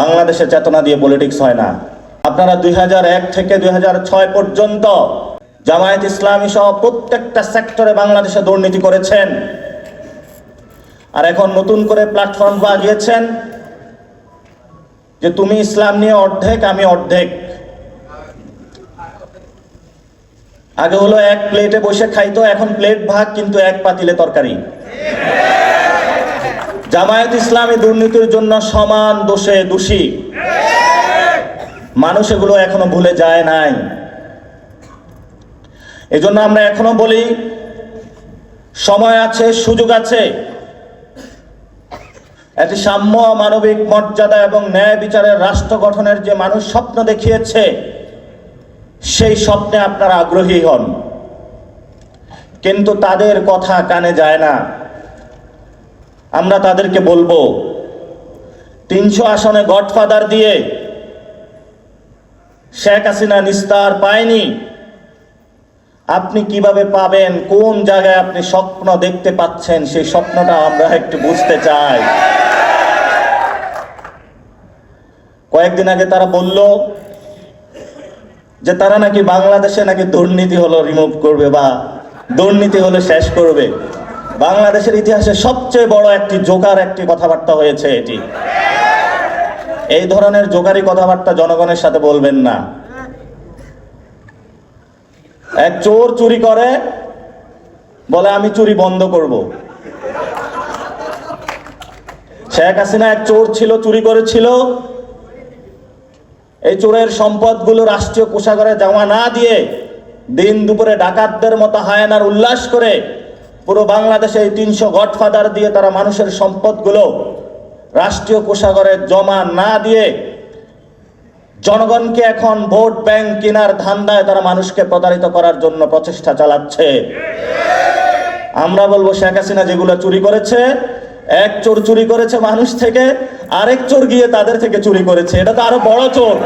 বাংলাদেশে চেতনা দিয়ে পলিটিক্স হয় না। আপনারা দুই হাজার এক থেকে দু হাজার ছয় পর্যন্ত জামায়াত ইসলামী সহ প্রত্যেকটা সেক্টরে বাংলাদেশে দুর্নীতি করেছেন। আর এখন নতুন করে প্ল্যাটফর্ম বাগিয়েছেন যে তুমি ইসলাম নিয়ে অর্ধেক, আমি অর্ধেক। আগে হলো এক প্লেটে বসে খাইতো, এখন প্লেট ভাগ, কিন্তু এক পাতিলে তরকারি। জামায়াত ইসলামী দুর্নীতির জন্য সমান দোষে দোষী। মানুষ এগুলো এখনও ভুলে যায় নাই। এজন্য আমরা এখনও বলি, সময় আছে, সুযোগ আছে। একটি সাম্য মানবিক মর্যাদা এবং ন্যায় বিচারের রাষ্ট্র গঠনের যে মানুষ স্বপ্ন দেখিয়েছে, সেই স্বপ্নে আপনারা আগ্রহী হন। কিন্তু তাদের কথা কানে যায় না। আমরা তাদেরকে বলব, তিনশো আসনে গডফাদার দিয়ে শেখ হাসিনা নিস্তার পায়নি। আপনি কীভাবে পাবেন, কোন জায়গায় আপনি স্বপ্ন দেখতে পাচ্ছেন, সেই স্বপ্নটা আমরা একটু বুঝতে চাই। কয়েকদিন আগে তারা বলল যে তারা নাকি বাংলাদেশে নাকি দুর্নীতি হলো রিমুভ করবে বা দুর্নীতি হলে শেষ করবে। বাংলাদেশের ইতিহাসে সবচেয়ে বড় একটি জোকার একটি কথাবার্তা হয়েছে এটি। এই ধরনের জোকারি কথাবার্তা জনগণের সাথে বলবেন না। এক চোর চুরি করে, বলে আমি চুরি বন্ধ করব। শেখ হাসিনা এক চোর ছিল, চুরি করেছিল। এই চোরের সম্পদগুলো রাষ্ট্রীয় কোষাগারে জমা না দিয়ে দিন দুপুরে ডাকাতদের মতো হায়নার উল্লাস করে পুরো বাংলাদেশে এই তিনশো গডফাদার দিয়ে তারা মানুষের সম্পদগুলো রাষ্ট্রীয় কোষাগারে জমা না দিয়ে জনগণকে এখন ভোট ব্যাংক কেনার ধান্দায় তারা মানুষকে প্রতারিত করার জন্য প্রচেষ্টা চালাচ্ছে। আমরা বলব শেখ হাসিনা যেগুলো চুরি করেছে, এক চোর চুরি করেছে মানুষ থেকে, আরেক চোর গিয়ে তাদের থেকে চুরি করেছে। এটা তো আরও বড় চোর।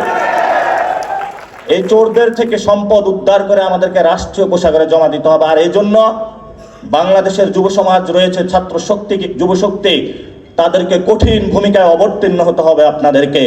এই চোরদের থেকে সম্পদ উদ্ধার করে আমাদেরকে রাষ্ট্রীয় কোষাগারে জমা দিতে হবে। আর এই জন্য বাংলাদেশের যুব সমাজ রয়েছে ছাত্র শক্তি, যুব শক্তি। তাদেরকে কঠিন ভূমিকায় অবতীর্ণ হতে হবে আপনাদেরকে।